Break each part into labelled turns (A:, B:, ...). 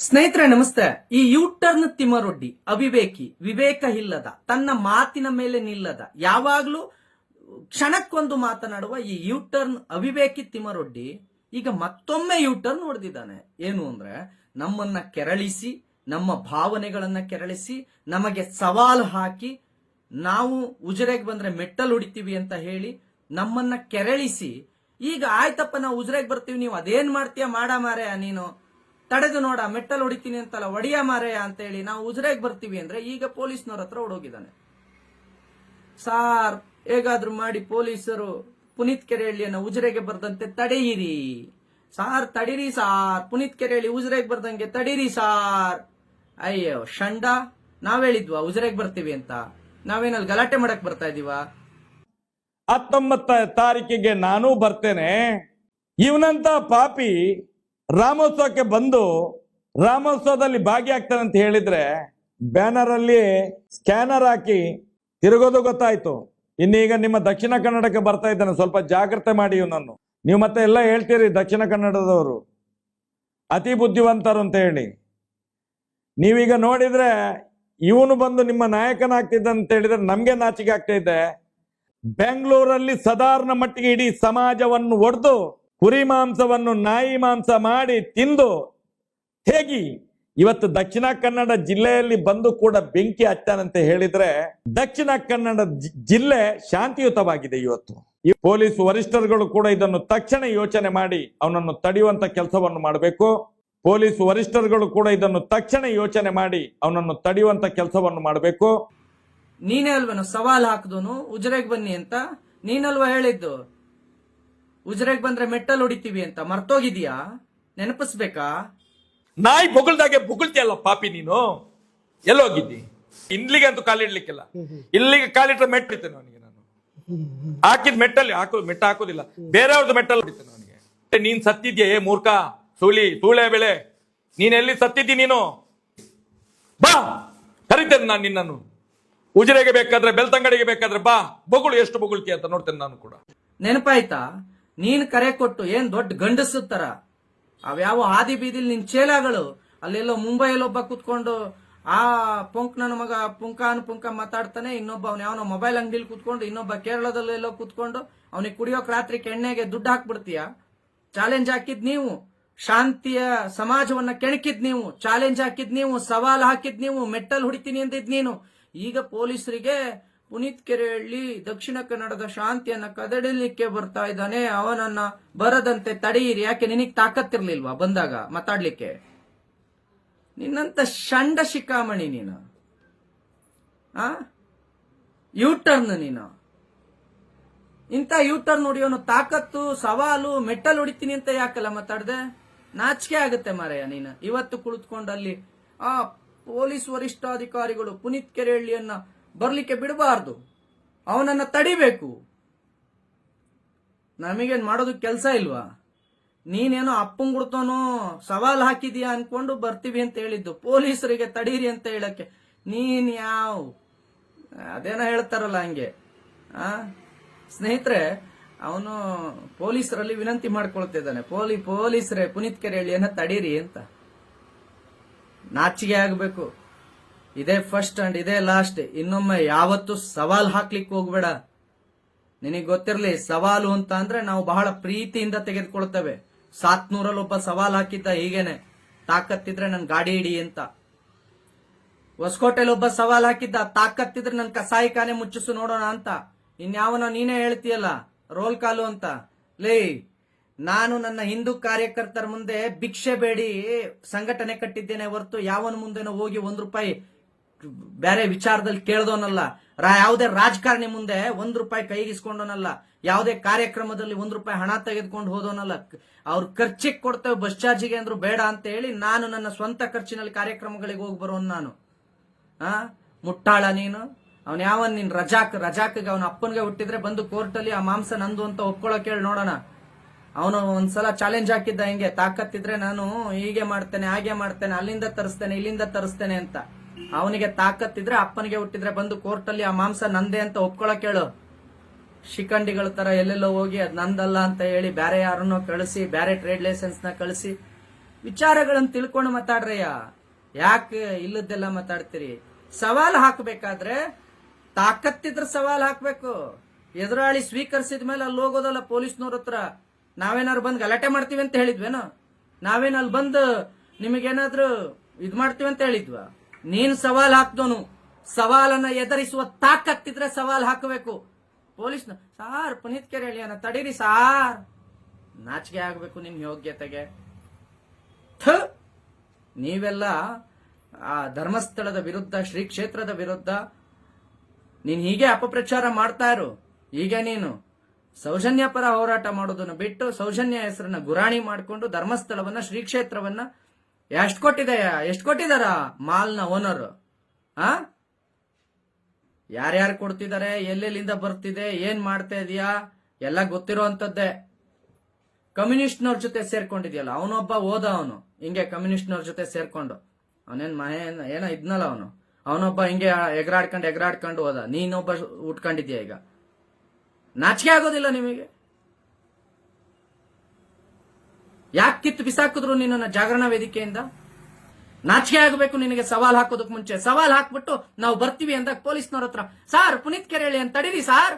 A: ಸ್ನೇಹಿತರೆ, ನಮಸ್ತೆ. ಈ ಯೂಟರ್ನ್ ತಿಮ್ಮರೊಡ್ಡಿ ಅವಿವೇಕಿ, ವಿವೇಕ ಇಲ್ಲದ, ತನ್ನ ಮಾತಿನ ಮೇಲೆ ನಿಲ್ಲದ, ಯಾವಾಗ್ಲೂ ಕ್ಷಣಕ್ಕೊಂದು ಮಾತನಾಡುವ ಈ ಯೂಟರ್ನ್ ಅವಿವೇಕಿ ತಿಮ್ಮರೊಡ್ಡಿ ಈಗ ಮತ್ತೊಮ್ಮೆ ಯೂಟರ್ನ್ ಹೊಡೆದಿದ್ದಾನೆ. ಏನು ಅಂದ್ರೆ, ನಮ್ಮನ್ನ ಕೆರಳಿಸಿ, ನಮ್ಮ ಭಾವನೆಗಳನ್ನ ಕೆರಳಿಸಿ, ನಮಗೆ ಸವಾಲು ಹಾಕಿ, ನಾವು ಉಜರೆಗೆ ಬಂದ್ರೆ ಮೆಟ್ಟಲ್ ಹೊಡಿತೀವಿ ಅಂತ ಹೇಳಿ ನಮ್ಮನ್ನ ಕೆರಳಿಸಿ, ಈಗ ಆಯ್ತಪ್ಪ, ನಾವು ಉಜರೆಗೆ ಬರ್ತೀವಿ, ನೀವು ಅದೇನ್ ಮಾಡ್ತೀಯ, ಮಾಡ ಮಾರೆ, ನೀನು. ತಡೆದು ನೋಡ, ಮೆಟ್ಟಲ್ ಹೊಡಿತೀನಿ ಅಂತಲ್ಲ, ಒಡೆಯ ಮಾರಯ ಅಂತ ಹೇಳಿ ನಾವು ಉಜ್ರೆಗೆ ಬರ್ತೀವಿ ಅಂದ್ರೆ ಈಗ ಪೊಲೀಸ್ನವ್ರ ಹತ್ರ ಓಡೋಗಿದ್ದಾನೆ. ಸಾರ್, ಹೇಗಾದ್ರೂ ಮಾಡಿ ಪೊಲೀಸರು ಪುನೀತ್ ಕೆರೆಹಳ್ಳಿಯನ್ನ ಉಜ್ರೆಗೆ ಬರ್ದಂತೆ ತಡೆಯಿರಿ. ಸಾರ್, ತಡೀರಿ ಸಾರ್, ಪುನೀತ್ ಕೆರೆಹಳ್ಳಿ ಉಜ್ರೆಗೆ ಬರ್ದಂಗೆ ತಡೀರಿ ಸಾರ್. ಅಯ್ಯೋ, ಷಂಡ, ನಾವ್ ಹೇಳಿದ್ವಾ ಉಜ್ರೆಗೆ ಬರ್ತೀವಿ ಅಂತ? ನಾವೇನಲ್ಲಿ ಗಲಾಟೆ ಮಾಡಕ್ ಬರ್ತಾ ಇದೀವ?
B: ಹತ್ತೊಂಬತ್ತ ತಾರೀಕಿಗೆ ನಾನು ಬರ್ತೇನೆ. ಇವನಂತ ಪಾಪಿ ರಾಮೋತ್ಸವಕ್ಕೆ ಬಂದು ರಾಮೋತ್ಸವದಲ್ಲಿ ಭಾಗಿಯಾಗ್ತಾನೆ ಅಂತ ಹೇಳಿದ್ರೆ ಬ್ಯಾನರ್ ಅಲ್ಲಿ ಸ್ಕ್ಯಾನರ್ ಹಾಕಿ ತಿರುಗೋದು ಗೊತ್ತಾಯ್ತು. ಇನ್ನೀಗ ನಿಮ್ಮ ದಕ್ಷಿಣ ಕನ್ನಡಕ್ಕೆ ಬರ್ತಾ ಇದ್ದಾನೆ. ಸ್ವಲ್ಪ ಜಾಗ್ರತೆ ಮಾಡಿ ಇವನನ್ನು. ನೀವು ಮತ್ತೆ ಎಲ್ಲ ಹೇಳ್ತೀರಿ ದಕ್ಷಿಣ ಕನ್ನಡದವರು. ಅತಿ ಬುದ್ಧಿವಂತರು ಅಂತ ಹೇಳಿ. ನೀವೀಗ ನೋಡಿದ್ರೆ ಇವನು ಬಂದು ನಿಮ್ಮ ನಾಯಕನಾಗ್ತಿದ್ದ ಅಂತ ಹೇಳಿದ್ರೆ ನಮ್ಗೆ ನಾಚಿಕೆ ಆಗ್ತಾ ಇದೆ. ಬೆಂಗಳೂರಲ್ಲಿ ಸಾಧಾರಣ ಮಟ್ಟಿಗೆ ಇಡೀ ಸಮಾಜವನ್ನು ಒಡೆದು ಕುರಿ ಮಾಂಸವನ್ನು ನಾಯಿ ಮಾಂಸ ಮಾಡಿ ತಿಂದು ಹೇಗಿ, ಇವತ್ತು ದಕ್ಷಿಣ ಕನ್ನಡ ಜಿಲ್ಲೆಯಲ್ಲಿ ಬಂದು ಕೂಡ ಬೆಂಕಿ ಹಚ್ಚಾನಂತೆ ಹೇಳಿದ್ರೆ, ದಕ್ಷಿಣ ಕನ್ನಡ ಜಿಲ್ಲೆ ಶಾಂತಿಯುತವಾಗಿದೆ ಇವತ್ತು. ಈ ಪೊಲೀಸ್ ವರಿಷ್ಠರುಗಳು ಕೂಡ ಇದನ್ನು ತಕ್ಷಣ ಯೋಚನೆ ಮಾಡಿ ಅವನನ್ನು ತಡೆಯುವಂತ ಕೆಲಸವನ್ನು ಮಾಡಬೇಕು. ಪೊಲೀಸ್ ವರಿಷ್ಠರುಗಳು ಕೂಡ ಇದನ್ನು ತಕ್ಷಣ ಯೋಚನೆ ಮಾಡಿ ಅವನನ್ನು ತಡೆಯುವಂತ ಕೆಲಸವನ್ನು ಮಾಡಬೇಕು.
A: ನೀನೇ ಅಲ್ವನು ಸವಾಲ್ ಹಾಕಿದನು, ಉಜರೆಗೆ ಬನ್ನಿ ಅಂತ ನೀನಲ್ವಾ ಹೇಳಿದ್ದು? ಉಜಿರೆಗೆ ಬಂದ್ರೆ ಮೆಟ್ಟಲ್ ಹೊಡಿತೀವಿ ಅಂತ ಮರ್ತೋಗಿದ್ಯಾ ನೆನಪಿಸ್ಬೇಕಾ?
B: ನಾಯಿ ಬೊಗಳ್ದಾಗೆ ಬೊಗಳ್ತಿಯಲ್ಲ ಪಾಪಿ ನೀನು? ಎಲ್ಲೋಗಿದ್ದಿ? ಇಲ್ಲಿಗೆ ಅಂತೂ ಕಾಲಿಡ್ಲಿಕ್ಕಿಲ್ಲ ಇಲ್ಲಿಗೆ ಕಾಲಿಟ್ರೆ ಮೆಟ್ಟಿರ್ತೇನೆ ಅವನಿಗೆ ನಾನು. ಹಾಕಿದ ಮೆಟ್ಟಲ್ಲಿ ಹಾಕು ಮೆಟ್ಟ ಹಾಕೋದಿಲ್ಲ. ಬೇರೆಯವ್ರದ್ದು ಮೆಟ್ಟಲ್ಲಿ ಹೊಡಿತೇನೆ ಅವನಿಗೆ. ನೀನ್ ಸತ್ತಿದ್ಯಾ? ಏ ಮೂರ್ಖ ಸೂಳಿ ಸೂಳೆ ಬೆಳೆ. ನೀನ್ ಎಲ್ಲಿ ಸತ್ತಿದ್ದಿ ನೀನು? ಬಾ ಕರಿತೇನೆ ನಾನು ನಿನ್ನನ್ನು. ಉಜಿರೆಗೆ ಬೇಕಾದ್ರೆ ಬೆಳ್ತಂಗಡಿಗೆ ಬೇಕಾದ್ರೆ ಬಾ. ಬೊಗಳು ಎಷ್ಟು ಬೊಗಳ್ತಿ ಅಂತ ನೋಡ್ತೇನೆ ನಾನು ಕೂಡ.
A: ನೆನಪಾಯ್ತಾ? ನೀನ್ ಕರೆ ಕೊಟ್ಟು ಏನ್ ದೊಡ್ಡ ಗಂಡಸುತ್ತಾರ ತರ? ಅವ್ಯಾವ ಹಾದಿ ಬೀದಿಲಿ ನಿನ್ ಚೇಲಾಗಳು? ಅಲ್ಲೆಲ್ಲೋ ಮುಂಬೈಯಲ್ಲಿ ಒಬ್ಬ ಕೂತ್ಕೊಂಡು ಆ ಪುಂಕ್ ನನ್ನ ಮಗ ಪುಂಕ ಅನ್ ಪುಂಕ ಮಾತಾಡ್ತಾನೆ, ಇನ್ನೊಬ್ಬ ಅವ್ನ ಯಾವನೋ ಮೊಬೈಲ್ ಅಂಗಡಿಲಿ ಕೂತ್ಕೊಂಡು, ಇನ್ನೊಬ್ಬ ಕೇರಳದಲ್ಲೆಲ್ಲೋ ಕೂತ್ಕೊಂಡು ಅವನಿಗೆ ಕುಡಿಯೋಕ್ ರಾತ್ರಿ ಕೆಣ್ಣೆಗೆ ದುಡ್ಡು ಹಾಕ್ಬಿಡ್ತೀಯ? ಚಾಲೆಂಜ್ ಹಾಕಿದ್ ನೀವು. ಶಾಂತಿಯ ಸಮಾಜವನ್ನ ಕೆಣಕಿದ್ ನೀವು. ಚಾಲೆಂಜ್ ಹಾಕಿದ್ ನೀವು. ಸವಾಲ್ ಹಾಕಿದ್ ನೀವು. ಮೆಟ್ಟಲ್ ಹೊಡಿತೀನಿ ಅಂದಿದ್ ನೀನು. ಈಗ ಪೊಲೀಸರಿಗೆ ಪುನೀತ್ ಕೆರೆಹಳ್ಳಿ ದಕ್ಷಿಣ ಕನ್ನಡದ ಶಾಂತಿಯನ್ನ ಕದಡಲಿಕ್ಕೆ ಬರ್ತಾ ಇದ್ದಾನೆ. ಅವನನ್ನ ಬರದಂತೆ ತಡೆಯಿರಿ. ಯಾಕೆ ನಿನಗ್ ತಾಕತ್ತಿರ್ಲಿಲ್ವಾ ಬಂದಾಗ ಮಾತಾಡ್ಲಿಕ್ಕೆ? ನಿನ್ನಂತ ಷಂಡ ಶಿಖಾಮಣಿ ನೀನು. ಆ? ಯೂಟರ್ನ್ ನೀನು. ಇಂಥ ಯೂಟರ್ನ್ ಹೊಡಿಯೋನು ತಾಕತ್ತು, ಸವಾಲು, ಮೆಟ್ಟಲ್ ಹೊಡಿತೀನಿ ಅಂತ ಯಾಕಲ್ಲ ಮಾತಾಡ್ದೆ? ನಾಚಿಕೆ ಆಗುತ್ತೆ ಮಾರಯ್ಯ ನೀನು. ಇವತ್ತು ಕುಳಿತುಕೊಂಡು ಅಲ್ಲಿ ಆ ಪೊಲೀಸ್ ವರಿಷ್ಠಾಧಿಕಾರಿಗಳು ಪುನೀತ್ ಕೆರೆಹಳ್ಳಿಯನ್ನ ಬರ್ಲಿಕ್ಕೆ ಬಿಡಬಾರ್ದು. ಅವನನ್ನ ತಡಿಬೇಕು. ನಮಗೇನು ಮಾಡೋದು ಕೆಲಸ ಇಲ್ವಾ? ನೀನೇನೋ ಅಪ್ಪನ್ ಗುಡ್ತೋನು ಸವಾಲ್ ಹಾಕಿದೀಯಾ ಅನ್ಕೊಂಡು ಬರ್ತೀವಿ ಅಂತ ಹೇಳಿದ್ದು. ಪೊಲೀಸರಿಗೆ ತಡೀರಿ ಅಂತ ಹೇಳಕ್ಕೆ. ನೀನ್ ಯಾವ? ಅದೇನೋ ಹೇಳ್ತಾರಲ್ಲ ಹಂಗೆ. ಆ? ಸ್ನೇಹಿತರೆ, ಅವನು ಪೊಲೀಸರಲ್ಲಿ ವಿನಂತಿ ಮಾಡ್ಕೊಳ್ತಿದ್ದಾನೆ ಪೊಲೀಸ್ ಪೊಲೀಸರೇ ಪುನೀತ್ ಕೆರೆ ಹೇಳಿಯನ್ನ ತಡೀರಿ ಅಂತ. ನಾಚಿಗೆ ಆಗಬೇಕು. ಇದೇ ಫಸ್ಟ್ ಅಂಡ್ ಇದೇ ಲಾಸ್ಟ್ ಇನ್ನೊಮ್ಮೆ ಯಾವತ್ತು ಸವಾಲ್ ಹಾಕ್ಲಿಕ್ಕೆ ಹೋಗ್ಬೇಡ. ನಿನಗೆ ಗೊತ್ತಿರಲಿ, ಸವಾಲು ಅಂತ ಅಂದ್ರೆ ನಾವು ಬಹಳ ಪ್ರೀತಿಯಿಂದ ತೆಗೆದುಕೊಳ್ತೇವೆ ಸಾತ್ನೂರಲ್ಲಿ ಒಬ್ಬ ಸವಾಲ್ ಹಾಕಿದ್ದ ಹೀಗೇನೆ, ತಾಕತ್ತಿದ್ರೆ ನನ್ ಗಾಡಿ ಹಿಡಿ ಅಂತ. ಹೊಸಕೋಟೆಲ್ ಒಬ್ಬ ಸವಾಲ್ ಹಾಕಿದ್ದ, ತಾಕತ್ತಿದ್ರೆ ನನ್ ಕಸಾಯಿಖಾನೆ ಮುಚ್ಚಿಸು ನೋಡೋಣ ಅಂತ. ಇನ್ಯಾವನ ನೀನೇ ಹೇಳ್ತೀಯಲ್ಲ, ರೋಲ್ ಕಾಲು ಅಂತ. ಲೇ, ನಾನು ನನ್ನ ಹಿಂದೂ ಕಾರ್ಯಕರ್ತರ ಮುಂದೆ ಭಿಕ್ಷೆ ಬೇಡಿ, ಸಂಘಟನೆ ಕಟ್ಟಿದ್ದೇನೆ ಹೊರತು ಯಾವನ ಮುಂದೆನೋ ಹೋಗಿ ಒಂದ್ ರೂಪಾಯಿ ಬೇರೆ ವಿಚಾರದಲ್ಲಿ ಕೇಳ್ದೋನಲ್ಲ ರಾ ಯಾವುದೇ ರಾಜಕಾರಣಿ ಮುಂದೆ ಒಂದ್ ರೂಪಾಯಿ ಕೈಗಿಸ್ಕೊಂಡೋನಲ್ಲ ಯಾವುದೇ ಕಾರ್ಯಕ್ರಮದಲ್ಲಿ ಒಂದ್ ರೂಪಾಯಿ ಹಣ ತೆಗೆದುಕೊಂಡು ಹೋದೋನಲ್ಲ ಅವ್ರ ಖರ್ಚಿಗೆ ಕೊಡ್ತೇವೆ, ಬಸ್ ಚಾರ್ಜಿಗೆ ಅಂದ್ರು ಬೇಡ ಅಂತ ಹೇಳಿ ನಾನು ನನ್ನ ಸ್ವಂತ ಖರ್ಚಿನಲ್ಲಿ ಕಾರ್ಯಕ್ರಮಗಳಿಗೆ ಹೋಗಿ ಬರೋನ್ ನಾನು. ಆ? ಮುಟ್ಟಾಳ ನೀನು? ಅವನ್ ಯಾವ ನೀನ್? ರಜಾಕ್, ರಜಾಕ್ಗೆ ಅವನ ಅಪ್ಪನ್ಗೆ ಹುಟ್ಟಿದ್ರೆ ಬಂದು ಕೋರ್ಟಲ್ಲಿ ಆ ಮಾಂಸ ನಂದು ಅಂತ ಒಪ್ಕೊಳಕ್ ಹೇಳಿ ನೋಡೋಣ. ಅವನು ಒಂದ್ಸಲ ಚಾಲೆಂಜ್ ಹಾಕಿದ್ದ ಹಿಂಗೆ, ತಾಕತ್ತಿದ್ರೆ ನಾನು ಹೀಗೆ ಮಾಡ್ತೇನೆ, ಹಾಗೆ ಮಾಡ್ತೇನೆ, ಅಲ್ಲಿಂದ ತರಿಸ್ತೇನೆ, ಇಲ್ಲಿಂದ ತರಿಸ್ತೇನೆ ಅಂತ. ಅವನಿಗೆ ತಾಕತ್ತಿದ್ರೆ ಅಪ್ಪನಿಗೆ ಹುಟ್ಟಿದ್ರೆ ಬಂದು ಕೋರ್ಟಲ್ಲಿ ಆ ಮಾಂಸ ನಂದೆ ಅಂತ ಒಪ್ಕೊಳಕ್ ಹೇಳು ಶಿಖಂಡಿಗಳ ತರ ಎಲ್ಲೆಲ್ಲೋ ಹೋಗಿ ಅದ್ ನಂದಲ್ಲ ಅಂತ ಹೇಳಿ ಬೇರೆ ಯಾರನ್ನೋ ಕಳಿಸಿ ಬೇರೆ ಟ್ರೇಡ್ ಲೈಸೆನ್ಸ್ನ ಕಳಿಸಿ ವಿಚಾರಗಳನ್ನು ತಿಳ್ಕೊಂಡು ಮಾತಾಡ್ರಯ್ಯ. ಯಾಕೆ ಇಲ್ಲದ್ದೆಲ್ಲ ಮಾತಾಡ್ತೀರಿ? ಸವಾಲ್ ಹಾಕಬೇಕಾದ್ರೆ ತಾಕತ್ತಿದ್ರೆ ಸವಾಲ್ ಹಾಕ್ಬೇಕು. ಎದುರಾಳಿ ಸ್ವೀಕರಿಸಿದ ಮೇಲೆ ಅಲ್ಲಿ ಹೋಗೋದಲ್ಲ ಪೊಲೀಸ್ನವ್ರ ಹತ್ರ. ನಾವೇನಾದ್ರು ಬಂದು ಗಲಾಟೆ ಮಾಡ್ತೀವಿ ಅಂತ ಹೇಳಿದ್ವೇನೋ? ನಾವೇನು ಅಲ್ಲಿ ಬಂದು ನಿಮಗೇನಾದ್ರೂ ಇದು ಮಾಡ್ತೀವಿ ಅಂತ ಹೇಳಿದ್ವ? ನೀನ್ ಸವಾಲ್ ಹಾಕ್ದೋನು. ಸವಾಲನ್ನ ಎದುರಿಸುವ ತಾಕತ್ತಿದ್ರೆ ಸವಾಲ್ ಹಾಕಬೇಕು. ಪೊಲೀಸ್ನ, ಸಾರ್, ಪುನೀತ್ ಕೆರೆ ಹೇಳಿಯನ ತಡೀರಿ ಸಾರ್. ನಾಚಿಕೆ ಆಗಬೇಕು ನಿಮ್ಮ ಯೋಗ್ಯತೆಗೆ. ಥ! ನೀವೆಲ್ಲ ಆ ಧರ್ಮಸ್ಥಳದ ವಿರುದ್ಧ ಶ್ರೀ ಕ್ಷೇತ್ರದ ವಿರುದ್ಧ ನೀನ್ ಹೀಗೆ ಅಪಪ್ರಚಾರ ಮಾಡ್ತಾ ಇರು. ಈಗ ನೀನು ಸೌಜನ್ಯ ಪರ ಹೋರಾಟ ಮಾಡೋದನ್ನು ಬಿಟ್ಟು ಸೌಜನ್ಯ ಹೆಸರನ್ನ ಗುರಾಣಿ ಮಾಡಿಕೊಂಡು ಧರ್ಮಸ್ಥಳವನ್ನ ಶ್ರೀ ಕ್ಷೇತ್ರವನ್ನ ಎಷ್ಟ್ ಕೊಟ್ಟಿದೆ, ಎಷ್ಟು ಕೊಟ್ಟಿದಾರ ಮಾಲ್ನ ಓನರ್ ಆ? ಯಾರ್ಯಾರು ಕೊಡ್ತಿದ್ದಾರೆ ಎಲ್ಲೆಲ್ಲಿಂದ ಬರ್ತಿದೆ, ಏನ್ ಮಾಡ್ತಾ ಇದೀಯಾ? ಎಲ್ಲ ಗೊತ್ತಿರೋ ಅಂತದ್ದೇ ಕಮ್ಯುನಿಸ್ಟ್ನವ್ರ ಜೊತೆ ಸೇರ್ಕೊಂಡಿದ್ಯಲ್ಲ, ಅವನೊಬ್ಬ ಓದ ಅವನು. ಹಿಂಗೆ ಕಮ್ಯುನಿಸ್ಟ್ನವ್ರ ಜೊತೆ ಸೇರ್ಕೊಂಡು. ಅವನೇನ್ ಮನೆ, ಏನೋ ಇದ್ನಲ್ಲ ಅವನು. ಅವನೊಬ್ಬ ಹಿಂಗೆ ಎಗರಾಡ್ಕೊಂಡು ಎಗರಾಡ್ಕೊಂಡು ಹೋದ. ನೀನೊಬ್ಬ ಉಟ್ಕೊಂಡಿದ್ಯಾ ಈಗ? ನಾಚಿಕೆ ಆಗೋದಿಲ್ಲ ನಿಮಗೆ? ಯಾಕೆ ಕಿತ್ತು ಬಿಸಾಕಿದ್ರು ನಿನ್ನ ಜಾಗರಣ ವೇದಿಕೆಯಿಂದ? ನಾಚಿಕೆ ಆಗಬೇಕು ನಿನಗೆ ಸವಾಲ್ ಹಾಕೋದಕ್ಕೆ ಮುಂಚೆ. ಸವಾಲ್ ಹಾಕ್ಬಿಟ್ಟು ನಾವು ಬರ್ತೀವಿ ಅಂದಾಗ ಪೊಲೀಸ್ನವ್ರ ಹತ್ರ, ಸಾರ್, ಪುನೀತ್ ಕೆರೆಳಿ ಅಂತ ತಡೀರಿ ಸಾರ್.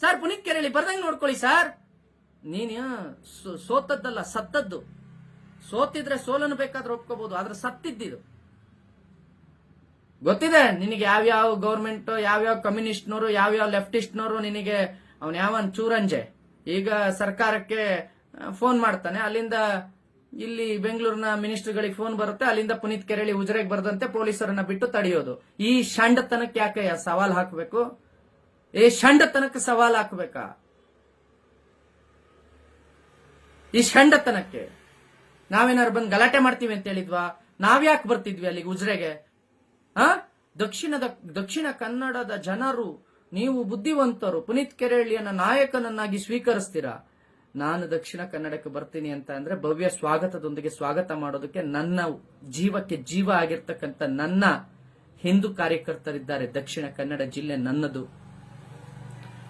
A: ಸರ್, ಪುನೀತ್ ಕೆರೆಳಿ ಬರ್ದಂಗೆ ನೋಡ್ಕೊಳ್ಳಿ ಸಾರ್. ನೀನು ಸೋತದ್ದಲ್ಲ, ಸತ್ತದ್ದು. ಸೋತಿದ್ರೆ ಸೋಲನ್ನು ಬೇಕಾದ್ರೆ ಒಪ್ಕೋಬಹುದು ಆದ್ರೆ ಸತ್ತಿದ್ದಿದು ಗೊತ್ತಿದೆ, ನಿನಗೆ ಯಾವ್ಯಾವ ಗೌರ್ಮೆಂಟ್, ಯಾವ್ಯಾವ ಕಮ್ಯುನಿಸ್ಟ್ನವರು ಯಾವ್ಯಾವ ಲೆಫ್ಟಿಸ್ಟ್ನವರು ನಿನಗೆ, ಅವನ್ ಯಾವ ಚೂರಂಜೆ? ಈಗ ಸರ್ಕಾರಕ್ಕೆ ಫೋನ್ ಮಾಡ್ತಾನೆ. ಅಲ್ಲಿಂದ ಇಲ್ಲಿ ಬೆಂಗಳೂರಿನ ಮಿನಿಸ್ಟರ್ಗಳಿಗೆ ಫೋನ್ ಬರುತ್ತೆ. ಅಲ್ಲಿಂದ ಪುನೀತ್ ಕೆರಳಿ ಉಜ್ರೆಗ್ ಬರದಂತೆ ಪೊಲೀಸರನ್ನ ಬಿಟ್ಟು ತಡೆಯೋದು. ಈ ಷಂಡತನಕ್ಕೆ ಯಾಕೆ ಸವಾಲ್ ಹಾಕಬೇಕು? ಈ ಷಂಡತನಕ್ಕೆ ಸವಾಲ್ ಹಾಕಬೇಕಾ? ಈ ಷಂಡತನಕ್ಕೆ ನಾವೇನಾದ್ರು ಬಂದು ಗಲಾಟೆ ಮಾಡ್ತೀವಿ ಅಂತ ಹೇಳಿದ್ವಾ? ನಾವ್ಯಾಕೆ ಬರ್ತಿದ್ವಿ ಅಲ್ಲಿಗೆ ಉಜ್ರೆಗೆ? ಆ? ದಕ್ಷಿಣದ, ದಕ್ಷಿಣ ಕನ್ನಡದ ಜನರು, ನೀವು ಬುದ್ಧಿವಂತರು, ಪುನೀತ್ ಕೆರೆಹಳ್ಳಿಯನ್ನ ನಾಯಕನನ್ನಾಗಿ ಸ್ವೀಕರಿಸ್ತೀರಾ? ನಾನು ದಕ್ಷಿಣ ಕನ್ನಡಕ್ಕೆ ಬರ್ತೀನಿ ಅಂತ ಅಂದ್ರೆ ಭವ್ಯ ಸ್ವಾಗತದೊಂದಿಗೆ ಸ್ವಾಗತ ಮಾಡೋದಕ್ಕೆ ನನ್ನ ಜೀವಕ್ಕೆ ಜೀವ ಆಗಿರ್ತಕ್ಕಂಥ ನನ್ನ ಹಿಂದೂ ಕಾರ್ಯಕರ್ತರಿದ್ದಾರೆ ದಕ್ಷಿಣ ಕನ್ನಡ ಜಿಲ್ಲೆ ನನ್ನದು.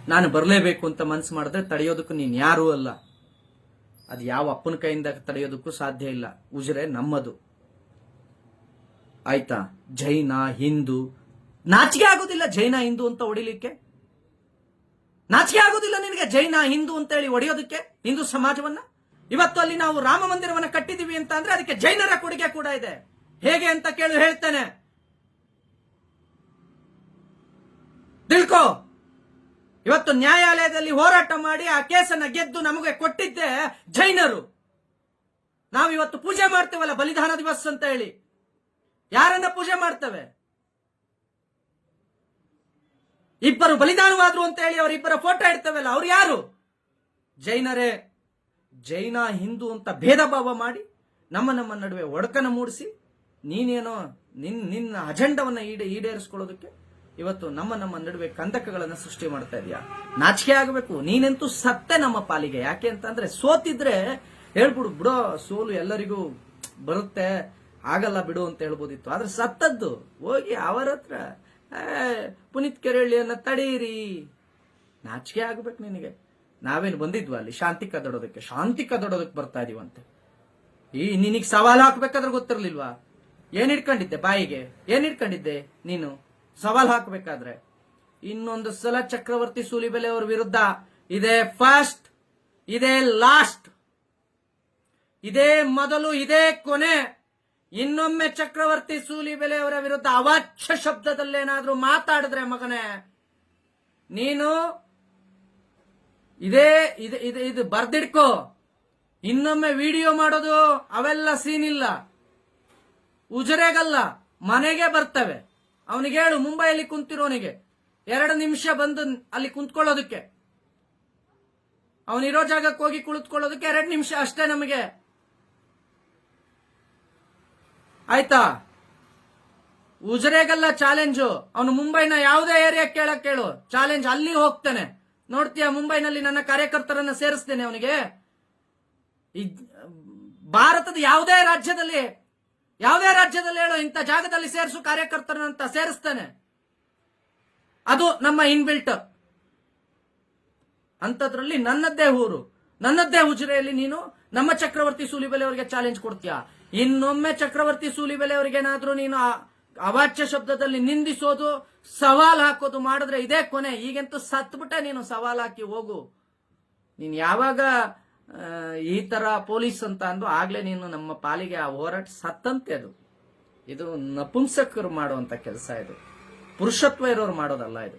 A: ನಾನು ಬರಲೇಬೇಕು ಅಂತ ಮನಸ್ಸು ಮಾಡಿದ್ರೆ ತಡೆಯೋದಕ್ಕೂ ನೀನು ಯಾರೂ ಅಲ್ಲ. ಅದು ಯಾವ ಅಪ್ಪನ ಕೈಯಿಂದ ತಡೆಯೋದಕ್ಕೂ ಸಾಧ್ಯ ಇಲ್ಲ. ಉಜಿರೆ ನಮ್ಮದು. ಆಯ್ತಾ? ಜೈನ ಹಿಂದೂ. ನಾಚಿಕೆ ಆಗೋದಿಲ್ಲ ಜೈನ ಹಿಂದೂ ಅಂತ ಹೊಡಿಲಿಕ್ಕೆ? ನಾಚಿಕೆ ಆಗೋದಿಲ್ಲ ನಿನಗೆ ಜೈನ ಹಿಂದೂ ಅಂತ ಹೇಳಿ ಒಡೆಯೋದಕ್ಕೆ ಹಿಂದೂ ಸಮಾಜವನ್ನ? ಇವತ್ತು ಅಲ್ಲಿ ನಾವು ರಾಮ ಮಂದಿರವನ್ನ ಕಟ್ಟಿದೀವಿ ಅಂತ ಅಂದ್ರೆ ಅದಕ್ಕೆ ಜೈನರ ಕೊಡುಗೆ ಕೂಡ ಇದೆ. ಹೇಗೆ ಅಂತ ಕೇಳಿ ಹೇಳ್ತೇನೆ. ತಿಳ್ಕೋ. ಇವತ್ತು ನ್ಯಾಯಾಲಯದಲ್ಲಿ ಹೋರಾಟ ಮಾಡಿ ಆ ಕೇಸನ್ನ ಗೆದ್ದು ನಮಗೆ ಕೊಟ್ಟಿದ್ದೆ ಜೈನರು. ನಾವಿವತ್ತು ಪೂಜೆ ಮಾಡ್ತೇವಲ್ಲ, ಬಲಿದಾನ ದಿವಸ ಅಂತ ಹೇಳಿ. ಯಾರನ್ನ ಪೂಜೆ ಮಾಡ್ತೇವೆ? ಇಬ್ಬರು ಬಲಿದಾನವಾದ್ರು ಅಂತ ಹೇಳಿ ಅವರಿಬ್ಬರ ಫೋಟೋ ಇಡ್ತೇವಲ್ಲ ಅವ್ರು ಯಾರು? ಜೈನರೇ ಜೈನ ಹಿಂದೂ ಅಂತ ಭೇದ ಭಾವ ಮಾಡಿ ನಮ್ಮ ನಮ್ಮ ನಡುವೆ ಒಡಕನ ಮೂಡಿಸಿ ನೀನೇನೋ ನಿನ್ ನಿನ್ನ ಅಜೆಂಡವನ್ನ ಈಡೇ ಈಡೇರಿಸ್ಕೊಳ್ಳೋದಕ್ಕೆ ಇವತ್ತು ನಮ್ಮ ನಮ್ಮ ನಡುವೆ ಕಂದಕಗಳನ್ನ ಸೃಷ್ಟಿ ಮಾಡ್ತಾ ಇದೆಯಾ? ನಾಚಿಕೆ ಆಗಬೇಕು. ನೀನೆಂತೂ ಸತ್ತೆ ನಮ್ಮ ಪಾಲಿಗೆ. ಯಾಕೆ ಅಂತಂದ್ರೆ ಸೋತಿದ್ರೆ ಹೇಳ್ಬಿಡು ಬಿಡೋ ಸೋಲು ಎಲ್ಲರಿಗೂ ಬರುತ್ತೆ ಆಗಲ್ಲ ಬಿಡು ಅಂತ ಹೇಳ್ಬೋದಿತ್ತು. ಆದ್ರೆ ಸತ್ತದ್ದು ಹೋಗಿ ಅವರ ಹತ್ರ ಏ, ಪುನೀತ್ ಕೆರಳಿಯನ್ನ ತಡೀರಿ. ನಾಚಿಕೆ ಆಗ್ಬೇಕು ನಿನಗೆ. ನಾವೇನು ಬಂದಿದ್ವ ಅಲ್ಲಿ? ಶಾಂತಿ ಕದಡೋದಕ್ಕೆ ಶಾಂತಿ ಕದಡೋದಕ್ಕೆ ಬರ್ತಾ ಇದೀವಂತೆ ಈ ನಿನಗೆ ಸವಾಲು ಹಾಕ್ಬೇಕಾದ್ರೆ ಗೊತ್ತಿರ್ಲಿಲ್ವಾ? ಏನ್ ಇಟ್ಕೊಂಡಿದ್ದೆ ಬಾಯಿಗೆ? ಏನ್ ಇಟ್ಕೊಂಡಿದ್ದೆ ನೀನು? ಸವಾಲ್ ಹಾಕ್ಬೇಕಾದ್ರೆ. ಇನ್ನೊಂದು ಸಲ ಚಕ್ರವರ್ತಿ ಸೂಲಿಬೆಲೆ ಅವ್ರ ವಿರುದ್ಧ ಇದೇ ಫಸ್ಟ್ ಇದೇ ಲಾಸ್ಟ್ ಇದೇ ಮೊದಲು, ಇದೇ ಕೊನೆ. ಇನ್ನೊಮ್ಮೆ ಚಕ್ರವರ್ತಿ ಸೂಲಿ ಬೆಲೆಯವರ ವಿರುದ್ಧ ಅವಾಚ್ಯ ಶಬ್ದದಲ್ಲೇನಾದ್ರೂ ಮಾತಾಡಿದ್ರೆ ಮಗನೇ, ನೀನು ಇದೇ, ಇದು ಇದು ಬರ್ದಿಡ್ಕೋ. ಇನ್ನೊಮ್ಮೆ ವಿಡಿಯೋ ಮಾಡೋದು ಅವೆಲ್ಲ ಸೀನ್ ಇಲ್ಲ. ಉಜರೆಗಲ್ಲ, ಮನೆಗೆ ಬರ್ತವೆ. ಅವನಿಗೆ ಹೇಳು, ಮುಂಬೈಯಲ್ಲಿ ಕುಂತಿರೋನಿಗೆ. ಎರಡು ನಿಮಿಷ ಬಂದು ಅಲ್ಲಿ ಕುಂತ್ಕೊಳ್ಳೋದಕ್ಕೆ. ಅವನಿರೋ ಜಾಗಕ್ಕೆ ಹೋಗಿ ಕುಳಿತುಕೊಳ್ಳೋದಕ್ಕೆ ಎರಡು ನಿಮಿಷ ಅಷ್ಟೇ ನಮಗೆ. ಆಯ್ತಾ? ಉಜರೆಗಲ್ಲ ಚಾಲೆಂಜು. ಅವನು ಮುಂಬೈನ ಯಾವುದೇ ಏರಿಯಾ ಕೇಳಕ್ ಕೇಳು. ಚಾಲೆಂಜ್ ಅಲ್ಲಿ ಹೋಗ್ತಾನೆ. ನೋಡ್ತೀಯ, ಮುಂಬೈನಲ್ಲಿ ನನ್ನ ಕಾರ್ಯಕರ್ತರನ್ನ ಸೇರಿಸ್ತೇನೆ ಅವನಿಗೆ. ಭಾರತದ ಯಾವುದೇ ರಾಜ್ಯದಲ್ಲಿ ಯಾವುದೇ ರಾಜ್ಯದಲ್ಲಿ ಹೇಳು, ಇಂಥ ಜಾಗದಲ್ಲಿ ಸೇರಿಸು ಕಾರ್ಯಕರ್ತರನ್ನಂತ ಸೇರಿಸ್ತಾನೆ. ಅದು ನಮ್ಮ ಇನ್ಬಿಲ್ಟ್ ಅಂಥದ್ರಲ್ಲಿ ನನ್ನದ್ದೇ ಊರು. ನನ್ನದ್ದೇ ಉಜಿರೆಯಲ್ಲಿ ನೀನು, ನಮ್ಮ ಚಕ್ರವರ್ತಿ ಸೂಲಿಬೆಲೆ ಅವರಿಗೆ ಚಾಲೆಂಜ್ ಕೊಡ್ತೀಯಾ? ಇನ್ನೊಮ್ಮೆ ಚಕ್ರವರ್ತಿ ಸೂಲಿಬೆಲೆ ಅವರಿಗೇನಾದ್ರೂ ನೀನು ಅವಾಚ್ಯ ಶಬ್ದದಲ್ಲಿ ನಿಂದಿಸೋದು, ಸವಾಲ್ ಹಾಕೋದು ಮಾಡಿದ್ರೆ ಇದೇ ಕೊನೆ. ಈಗಂತೂ ಸತ್ಬಿಟ್ಟೆ ನೀನು ಸವಾಲ್ ಹಾಕಿ ಹೋಗು. ನೀನು ಯಾವಾಗ ಈ ತರ ಪೊಲೀಸ್ ಅಂತ ಅಂದು ಆಗ್ಲೇ ನೀನು ನಮ್ಮ ಪಾಲಿಗೆ ಆ ಹೋರಾಟ ಸತ್ತಂತೆ ಅದು. ಇದು ನಪುಂಸಕರು ಮಾಡುವಂತ ಕೆಲಸ ಇದು. ಪುರುಷತ್ವ ಇರೋರು ಮಾಡೋದಲ್ಲ ಇದು.